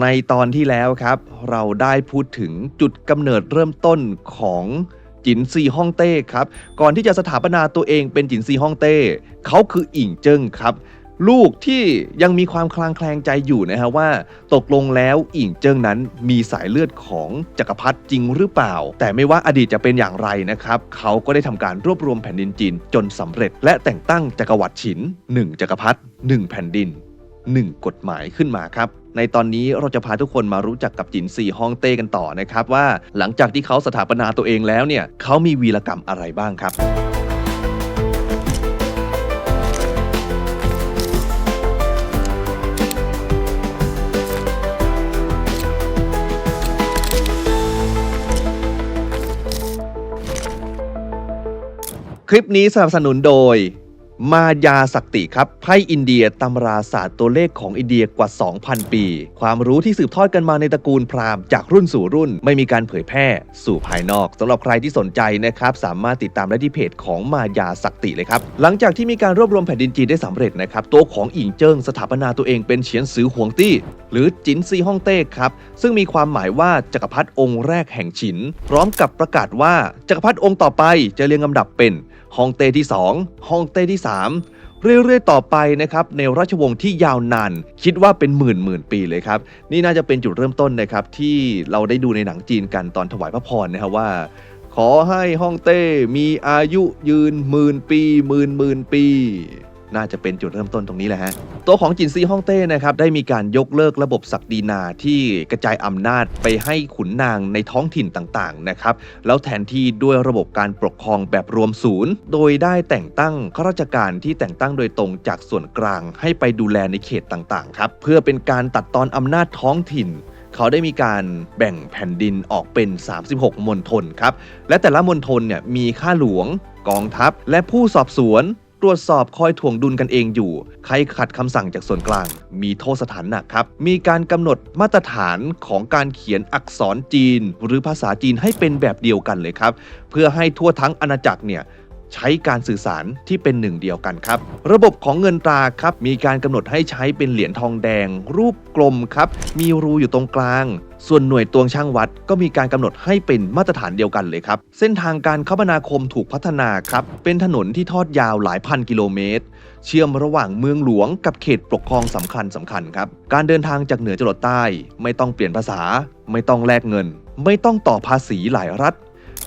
ในตอนที่แล้วครับ เราได้พูดถึงจุดกำเนิดเริ่มต้นของจินซีฮ่องเต้ครับ ก่อนที่จะสถาปนาตัวเองเป็นจินซีฮ่องเต้เขาคืออิงเจิ้งครับ ลูกที่ยังมีความคลางแคลงใจอยู่นะฮะว่า ตกลงแล้วอิงเจิ้งนั้นมีสายเลือดของจักรพรรดิจริงหรือเปล่า แต่ไม่ว่าอดีตจะเป็นอย่างไรนะครับ เขาก็ได้ทำการรวบรวมแผ่นดินจีนจนสำเร็จ และแต่งตั้งจักรวรรดิฉินหนึ่งจักรพรรดิหนึ่งแผ่นดิน หนึ่งกฎหมายขึ้นมาครับ ในตอนนี้เราจะพาทุกคนมารู้จักกับจินซีฮองเต้กันต่อนะครับว่าหลังจากที่เขาสถาปนาตัวเองแล้วเนี่ยเขามีวีรกรรมอะไรบ้างครับคลิปนี้สนับสนุนโดย มายาสักติครับไพ่อินเดียตำราศาสตร์ตัวเลขของอินเดียกว่า 2,000 ปี ความรู้ที่สืบทอดกันมาในตระกูลพราหมณ์จากรุ่นสู่รุ่น ไม่มีการเผยแพร่สู่ภายนอกสำหรับใครที่สนใจนะครับสามารถติดตามได้ที่เพจของมายาสักติเลยครับหลังจากที่มีการรวบรวมแผ่นดินจีนได้สำเร็จนะครับตัวของอิงเจิ้งสถาปนาตัวเองเป็นเฉียนซือหวงตี้ หรือจินซีฮ่องเต้ครับซึ่งมีความหมายว่าจักรพรรดิองค์แรกแห่งฉิน พร้อมกับประกาศว่าจักรพรรดิองค์ต่อไปจะเรียงลำดับเป็น ฮองเต้ที่สองฮ่องเต้ที่สามเรื่อยๆต่อไปนะครับในราชวงศ์ที่ยาวนานคิดว่าเป็นหมื่นหมื่นปีเลยครับ นี่น่าจะเป็นจุดเริ่มต้นนะครับที่เราได้ดูในหนังจีนกันตอนถวายพระพรนะครับว่า ขอให้ฮ่องเต้มีอายุยืนหมื่นปีหมื่นหมื่นปี น่าจะเป็นจุดเริ่มต้นตรงนี้แหละฮะ ตัวของจินซีฮ่องเต้นะครับได้มีการยกเลิกระบบศักดินาที่กระจายอำนาจไปให้ขุนนางในท้องถิ่นต่างๆนะครับแล้วแทนที่ด้วยระบบการปกครองแบบรวมศูนย์ โดยได้แต่งตั้งข้าราชการที่แต่งตั้งโดยตรงจากส่วนกลางให้ไปดูแลในเขตต่างๆครับเพื่อเป็นการตัดตอนอำนาจท้องถิ่นเขาได้มีการแบ่งแผ่นดินออกเป็น 36 มณฑลครับ และแต่ละมณฑลเนี่ยมีข้าหลวง กองทัพ และผู้สอบสวน ตรวจสอบคอยถ่วงดุลกันเองอยู่ ใครขัดคำสั่งจากส่วนกลาง มีโทษสถานหนักครับ มีการกำหนดมาตรฐานของการเขียนอักษรจีน หรือภาษาจีนให้เป็นแบบเดียวกันเลยครับ เพื่อให้ทั่วทั้งอาณาจักรเนี่ย ใช้การสื่อสารที่เป็นหนึ่งเดียวกันครับ ระบบของเงินตราครับมีการกำหนดให้ใช้เป็นเหรียญทองแดง รูปกลมครับ มีรูอยู่ตรงกลาง ส่วนหน่วยตวงช่างวัด ก็มีการกำหนดให้เป็นมาตรฐานเดียวกันเลยครับ เส้นทางการคมนาคมถูกพัฒนาครับ เป็นถนนที่ทอดยาวหลายพันกิโลเมตร เชื่อมระหว่างเมืองหลวงกับเขตปกครองสำคัญสำคัญครับ การเดินทางจากเหนือจรดใต้ ไม่ต้องเปลี่ยนภาษา ไม่ต้องแลกเงิน ไม่ต้องต่อภาษีหลายรัฐ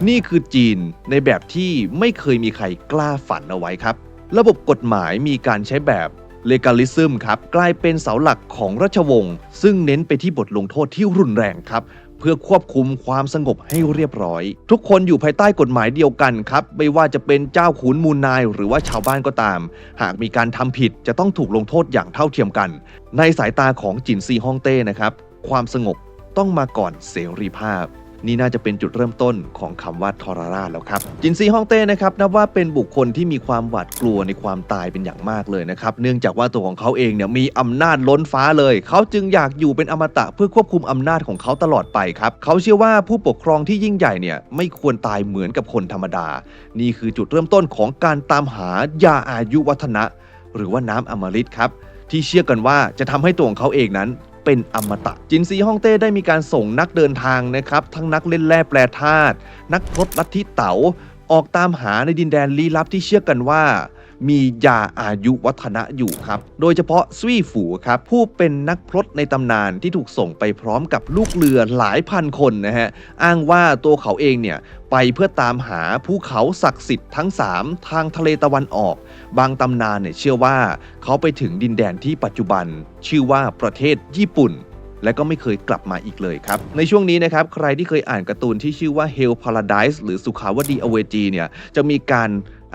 นี่คือจีนในแบบที่ไม่เคยมีใครกล้าฝันเอาไว้ครับ ระบบกฎหมายมีการใช้แบบ legalism ครับ กลายเป็นเสาหลักของราชวงศ์ซึ่งเน้นไปที่บทลงโทษที่รุนแรงครับ เพื่อควบคุมความสงบให้เรียบร้อย ทุกคนอยู่ภายใต้กฎหมายเดียวกันครับ ไม่ว่าจะเป็นเจ้าขุนมูลนายหรือว่าชาวบ้านก็ตาม หากมีการทำผิดจะต้องถูกลงโทษอย่างเท่าเทียมกัน ในสายตาของจินซีฮ่องเต้นะครับ ความสงบต้องมาก่อนเสรีภาพ นี่น่าจะเป็นจุดเริ่มต้นของคำว่าทรราชแล้วครับ จินซีฮ่องเต้นะครับนับว่าเป็นบุคคลที่มีความหวาดกลัวในความตายเป็นอย่างมากเลยนะครับ เนื่องจากว่าตัวของเขาเองเนี่ยมีอำนาจล้นฟ้าเลย เขาจึงอยากอยู่เป็นอมตะเพื่อควบคุมอำนาจของเขาตลอดไปครับ เขาเชื่อว่าผู้ปกครองที่ยิ่งใหญ่เนี่ยไม่ควรตายเหมือนกับคนธรรมดา นี่คือจุดเริ่มต้นของการตามหายาอายุวัฒนะ หรือว่าน้ำอมฤตครับที่เชื่อกันว่าจะทำให้ตัวของเขาเองนั้น เป็นอมตะ จินซีฮ่องเต้ได้มีการส่งนักเดินทางนะครับ ทั้งนักเล่นแร่แปรธาตุนักพรตลัทธิเต๋าออกตามหาในดินแดนลี้ลับที่เชื่อกันว่า มียาอายุวัฒนะอยู่ครับ โดยเฉพาะซุยฝูครับ ผู้เป็นนักพรตในตำนานที่ถูกส่งไปพร้อมกับลูกเรือหลายพันคนนะฮะ อ้างว่าตัวเขาเองเนี่ยไปเพื่อตามหาภูเขาศักดิ์สิทธิ์ทั้ง 3 ทางทะเลตะวันออก บางตำนานเนี่ยเชื่อว่าเขาไปถึงดินแดนที่ปัจจุบัน ชื่อว่าประเทศญี่ปุ่น และก็ไม่เคยกลับมาอีกเลยครับ ในช่วงนี้นะครับ ใครที่เคยอ่านการ์ตูนที่ชื่อว่า Hell Paradise หรือสุขาวดีอเวจีเนี่ยจะมีการ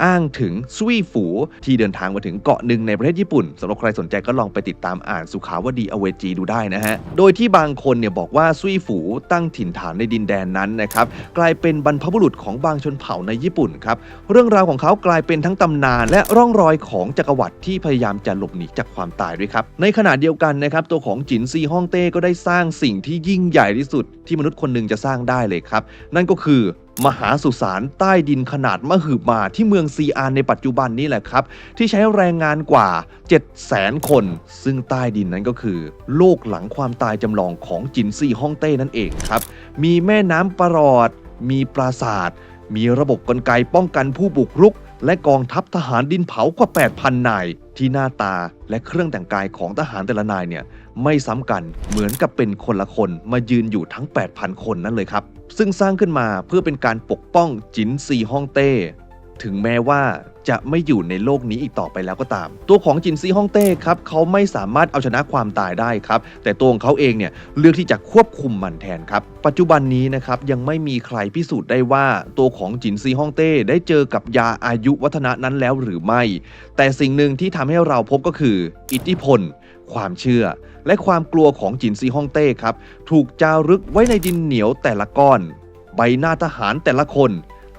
อ้างถึงซุยฝูที่เดินทางมาถึงเกาะหนึ่งในประเทศญี่ปุ่นสำหรับใครสนใจก็ลองไปติดตามอ่านสุขาวดีอเวจีดูได้นะฮะ โดยที่บางคนเนี่ยบอกว่าซุยฝูตั้งถิ่นฐานในดินแดนนั้นนะครับกลายเป็นบรรพบุรุษของบางชนเผ่าในญี่ปุ่นครับเรื่องราวของเขากลายเป็นทั้งตำนาน และร่องรอยของจักรวรรดิที่พยายามจะหลบหนีจากความตายด้วยครับในขณะเดียวกันนะครับตัวของจินซีฮ่องเต้ก็ได้สร้างสิ่งที่ยิ่งใหญ่ที่สุด ที่มนุษย์คนหนึ่งจะสร้างได้เลยครับนั่นก็คือ มหาสุสานใต้ดินขนาดมหึมาที่เมืองซีอานในปัจจุบันนี้แหละครับ ที่ใช้แรงงานกว่า 7 0 0แสนคน ซึ่งใต้ดินนั้นก็คือ โลกหลังความตายจำลองของจินซีฮ่องเต้นั่นเองครับ มีแม่น้ำประหลอด มีปราสาท มีระบบกลไกป้องกันผู้บุกรุก และกองทัพทหารดินเผากว่า 8,000 นายที่หน้าตาและเครื่องแต่งกายของทหารแต่ละนายเนี่ย ไม่ซ้ำกันเหมือนกับเป็นคนละคนมายืนอยู่ทั้ง 8,000 คนนั่นเลยครับ ซึ่งสร้างขึ้นมาเพื่อเป็นการปกป้องจินซีฮ่องเต้ ถึงแม้ว่าจะไม่อยู่ในโลกนี้อีกต่อไปแล้วก็ตาม ตัวของจินซีฮ่องเต้ครับเขาไม่สามารถเอาชนะความตายได้ครับ แต่ตัวของเขาเองเนี่ยเลือกที่จะควบคุมมันแทนครับ ปัจจุบันนี้นะครับยังไม่มีใครพิสูจน์ได้ว่า ตัวของจินซีฮ่องเต้ได้เจอกับยาอายุวัฒนะนั้นแล้วหรือไม่ แต่สิ่งหนึ่งที่ทำให้เราพบก็คือ อิทธิพล ความเชื่อ และความกลัวของจินซีฮ่องเต้ครับ ถูกจารึกไว้ในดินเหนียวแต่ละก้อน ใบหน้าทหารแต่ละคน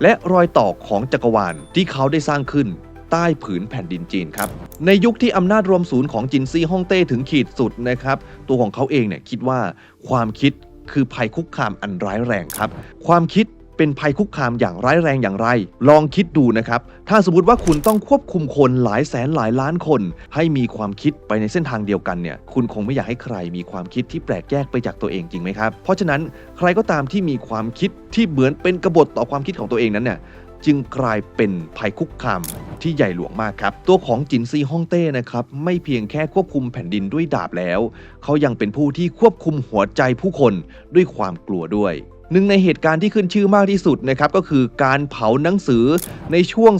และรอยต่อของจักรวาลที่เขาได้สร้างขึ้นใต้ผืนแผ่นดินจีนครับ ในยุคที่อำนาจรวมศูนย์ของจินซีฮ่องเต้ถึงขีดสุดนะครับ ตัวของเขาเองเนี่ยคิดว่าความคิดคือภัยคุกคามอันร้ายแรงครับ ความคิด เป็นภัยคุกคามอย่างร้ายแรงอย่างไร ลองคิดดูนะครับ ถ้าสมมติว่าคุณต้องควบคุมคนหลายแสนหลายล้านคน ให้มีความคิดไปในเส้นทางเดียวกันเนี่ย คุณคงไม่อยากให้ใครมีความคิดที่แปลกแยกไปจากตัวเองจริงไหมครับ เพราะฉะนั้นใครก็ตามที่มีความคิดที่เหมือนเป็นกบฏต่อความคิดของตัวเองนั้นเนี่ยจึงกลายเป็นภัยคุกคามที่ใหญ่หลวงมากครับ ตัวของจินซีฮ่องเต้นะครับ ไม่เพียงแค่ควบคุมแผ่นดินด้วยดาบแล้ว เขายังเป็นผู้ที่ควบคุมหัวใจผู้คนด้วยความกลัวด้วย หนึ่งในเหตุการณ์ที่ขึ้นชื่อมากที่สุดนะครับก็คือการเผาหนังสือในช่วง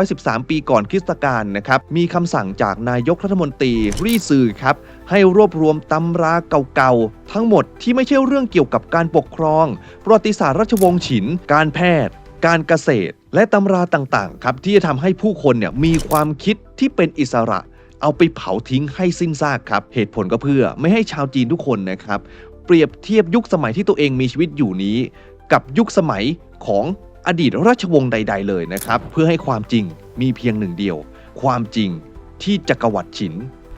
213 ปีก่อนคริสตกาลนะครับมีคำสั่งจากนายกรัฐมนตรีรีซือครับให้รวบรวมตำราเก่าๆ ทั้งหมดที่ไม่ใช่เรื่องเกี่ยวกับการปกครอง ประวัติศาสตร์ราชวงศ์ฉิน การแพทย์ การเกษตร และตำราต่างๆครับที่จะทำให้ผู้คนเนี่ยมีความคิดที่เป็นอิสระเอาไปเผาทิ้งให้สิ้นซากครับ เหตุผลก็เพื่อไม่ให้ชาวจีนทุกคนนะครับ เปรียบเทียบยุคสมัยที่ตัวเองมีชีวิตอยู่นี้ กับยุคสมัยของอดีตราชวงศ์ใด ๆ เลยนะครับ เพื่อให้ความจริงมีเพียงหนึ่งเดียว ความจริงที่จักรวรรดิฉิน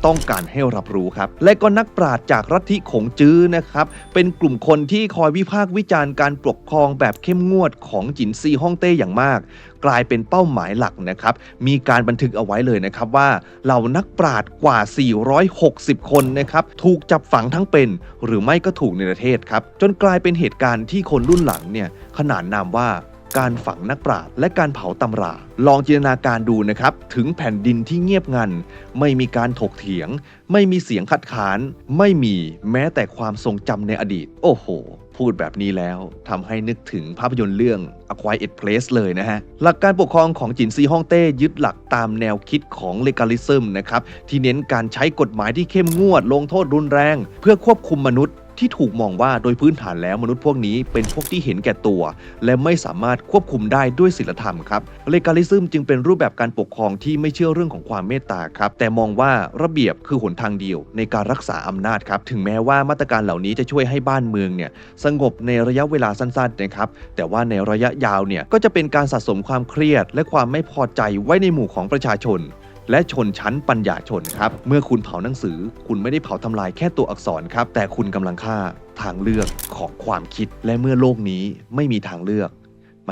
ต้องการให้รับรู้ครับ และก็นักปราชญ์จากรัฐิขงจื้อนะครับ เป็นกลุ่มคนที่คอยวิพากษ์วิจารณ์การปกครองแบบเข้มงวดของจินซีฮ่องเต้อย่างมาก กลายเป็นเป้าหมายหลักนะครับ มีการบันทึกเอาไว้เลยนะครับว่าเหล่านักปราชญ์กว่า 460 คนนะครับถูกจับฝังทั้งเป็น หรือไม่ก็ถูกในประเทศครับจนกลายเป็นเหตุการณ์ที่คนรุ่นหลังเนี่ยขนานนามว่า การฝังนักปราชญ์และการเผาตำรา ลองจินตนาการดูนะครับ ถึงแผ่นดินที่เงียบงัน ไม่มีการถกเถียง ไม่มีเสียงคัดค้าน ไม่มีแม้แต่ความทรงจำในอดีต โอ้โห พูดแบบนี้แล้วทำให้นึกถึงภาพยนตร์เรื่อง A Quiet Place เลยนะฮะ หลักการปกครองของจินซีฮ่องเต้ยึดหลักตามแนวคิดของ legalism นะครับที่เน้นการใช้กฎหมายที่เข้มงวดลงโทษรุนแรง เพื่อควบคุมมนุษย์ ที่ถูกมองว่าโดยพื้นฐานแล้วมนุษย์พวกนี้เป็นพวกที่เห็นแก่ตัว และไม่สามารถควบคุมได้ด้วยศีลธรรมครับ legalism จึงเป็นรูปแบบการปกครองที่ไม่เชื่อเรื่องของความเมตตาครับแต่มองว่าระเบียบคือหนทางเดียว ในการรักษาอำนาจครับถึงแม้ว่ามาตรการเหล่านี้จะช่วยให้บ้านเมืองเนี่ยสงบในระยะเวลาสั้นๆนะครับแต่ว่าในระยะยาวเนี่ยก็จะเป็นการสะสมความเครียด และความไม่พอใจไว้ในหมู่ของประชาชน และชนชั้นปัญญาชนครับ เมื่อคุณเผาหนังสือ คุณไม่ได้เผาทำลายแค่ตัวอักษรครับ แต่คุณกำลังฆ่าทางเลือกของความคิด และเมื่อโลกนี้ไม่มีทางเลือก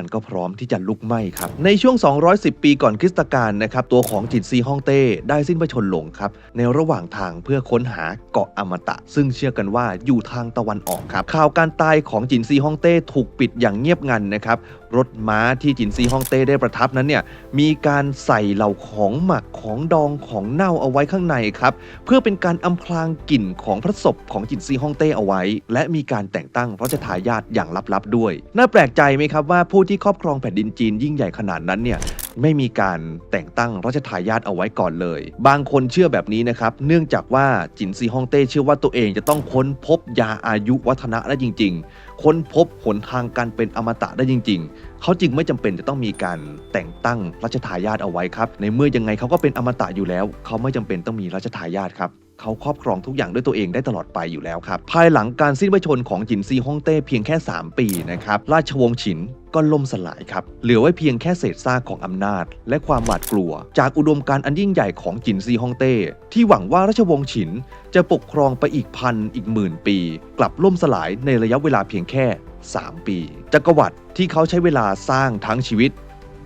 มันก็พร้อมที่จะลุกไหม้ครับ ในช่วง 210 ปีก่อนคริสตกาลนะครับ ตัวของจินซีฮ่องเต้ได้สิ้นพระชนม์ลงครับ ในระหว่างทางเพื่อค้นหาเกาะอมตะ ซึ่งเชื่อกันว่าอยู่ทางตะวันออกครับ ข่าวการตายของจินซีฮ่องเต้ถูกปิดอย่างเงียบงันนะครับรถม้าที่จินซีฮ่องเต้ได้ประทับนั้นเนี่ยมีการใส่เหล่าของหมักของดองของเน่าเอาไว้ข้างในครับ เพื่อเป็นการอำพรางกลิ่นของพระศพของจินซีฮ่องเต้เอาไว้ และมีการแต่งตั้งพระราชทายาทอย่างลับๆด้วย น่าแปลกใจไหมครับว่าผู้ที่ครอบครองแผ่นดินจีนยิ่งใหญ่ขนาดนั้นเนี่ย ไม่มีการแต่งตั้งรัชทายาทเอาไว้ก่อนเลย บางคนเชื่อแบบนี้นะครับ เนื่องจากว่าจินซีฮ่องเต้เชื่อว่าตัวเองจะต้องค้นพบยาอายุวัฒนะได้จริง ๆ ค้นพบหนทางการเป็นอมตะได้จริง ๆ เขาจึงไม่จำเป็นจะต้องมีการแต่งตั้งรัชทายาทเอาไว้ครับ ในเมื่อยังไงเขาก็เป็นอมตะอยู่แล้ว เขาไม่จำเป็นต้องมีรัชทายาทครับ เขาครอบครองทุกอย่างด้วยตัวเองได้ตลอดไปอยู่แล้วครับ ภายหลังการสิ้นพระชนของจินซีฮ่องเต้เพียงแค่ 3 ปีนะครับราชวงศ์ฉินก็ล่มสลายครับ เหลือไว้เพียงแค่เศษซากของอำนาจ และความหวาดกลัว จากอุดมการณ์อันยิ่งใหญ่ของจินซีฮ่องเต้ ที่หวังว่าราชวงศ์ฉิน จะปกครองไปอีกพันอีกหมื่นปี กลับล่มสลายในระยะเวลาเพียงแค่ 3 ปี จักรวรรดิที่เขาใช้เวลาสร้างทั้งชีวิต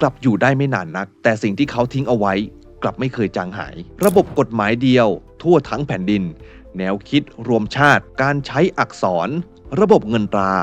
กลับอยู่ได้ไม่นานนัก แต่สิ่งที่เขาทิ้งเอาไว้ กลับไม่เคยจางหาย ระบบกฎหมายเดียว ทั่วทั้งแผ่นดิน แนวคิดรวมชาติการใช้อักษร ระบบเงินตรา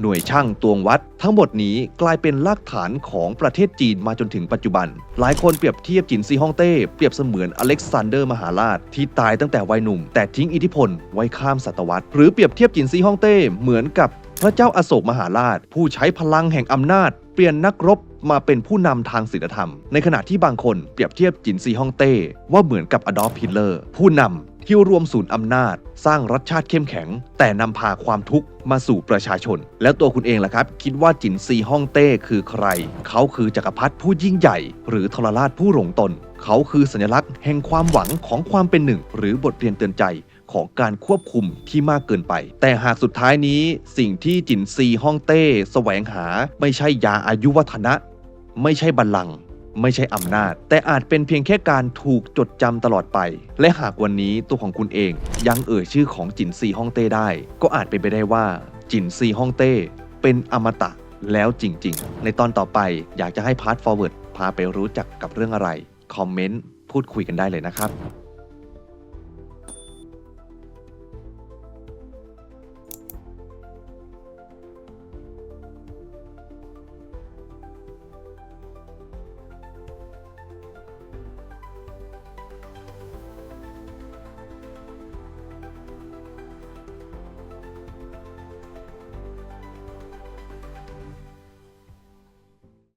หน่วยช่างตวงวัด ทั้งหมดนี้กลายเป็นรากฐานของประเทศจีนมาจนถึงปัจจุบัน หลายคนเปรียบเทียบจินซีฮ่องเต้เปรียบเสมือนอเล็กซานเดอร์มหาราชที่ตายตั้งแต่วัยหนุ่ม แต่ทิ้งอิทธิพลไว้ข้ามศตวรรษหรือเปรียบเทียบจินซีฮ่องเต้เหมือนกับ พระเจ้าอาโศกมหาราช ผู้ใช้พลังแห่งอำนาจ เปลี่ยนนักรบมาเป็นผู้นำทางศีลธรรม ในขณะที่บางคนเปรียบเทียบจินซีฮ่องเต้ ว่าเหมือนกับอดอล์ฟฮิตเลอร์ ผู้นำที่รวมศูนย์อำนาจ สร้างรัฐชาติเข้มแข็ง แต่นำพาความทุกข์มาสู่ประชาชน แล้วตัวคุณเองล่ะครับ คิดว่าจินซีฮ่องเต้คือใคร เขาคือจักรพรรดิผู้ยิ่งใหญ่ หรือทรราชผู้หลงตน เขาคือสัญลักษณ์แห่งความหวังของความเป็นหนึ่ง หรือบทเรียนเตือนใจ ของการควบคุมที่มากเกินไป แต่หากสุดท้ายนี้สิ่งที่จินซีฮ่องเต้แสวงหาไม่ใช่ยาอายุวัฒนะ ไม่ใช่บัลลังก์ไม่ใช่อำนาจ แต่อาจเป็นเพียงแค่การถูกจดจำตลอดไป และหากวันนี้ตัวของคุณเองยังเอ่ยชื่อของจินซีฮ่องเต้ได้ ก็อาจเป็นไปได้ว่าจินซีฮ่องเต้เป็นอมตะแล้วจริง ๆ ในตอนต่อไปอยากจะให้พาร์ทฟอร์เวิร์ดพาไปรู้จักกับเรื่องอะไร คอมเมนต์ พูดคุยกันได้เลยนะครับ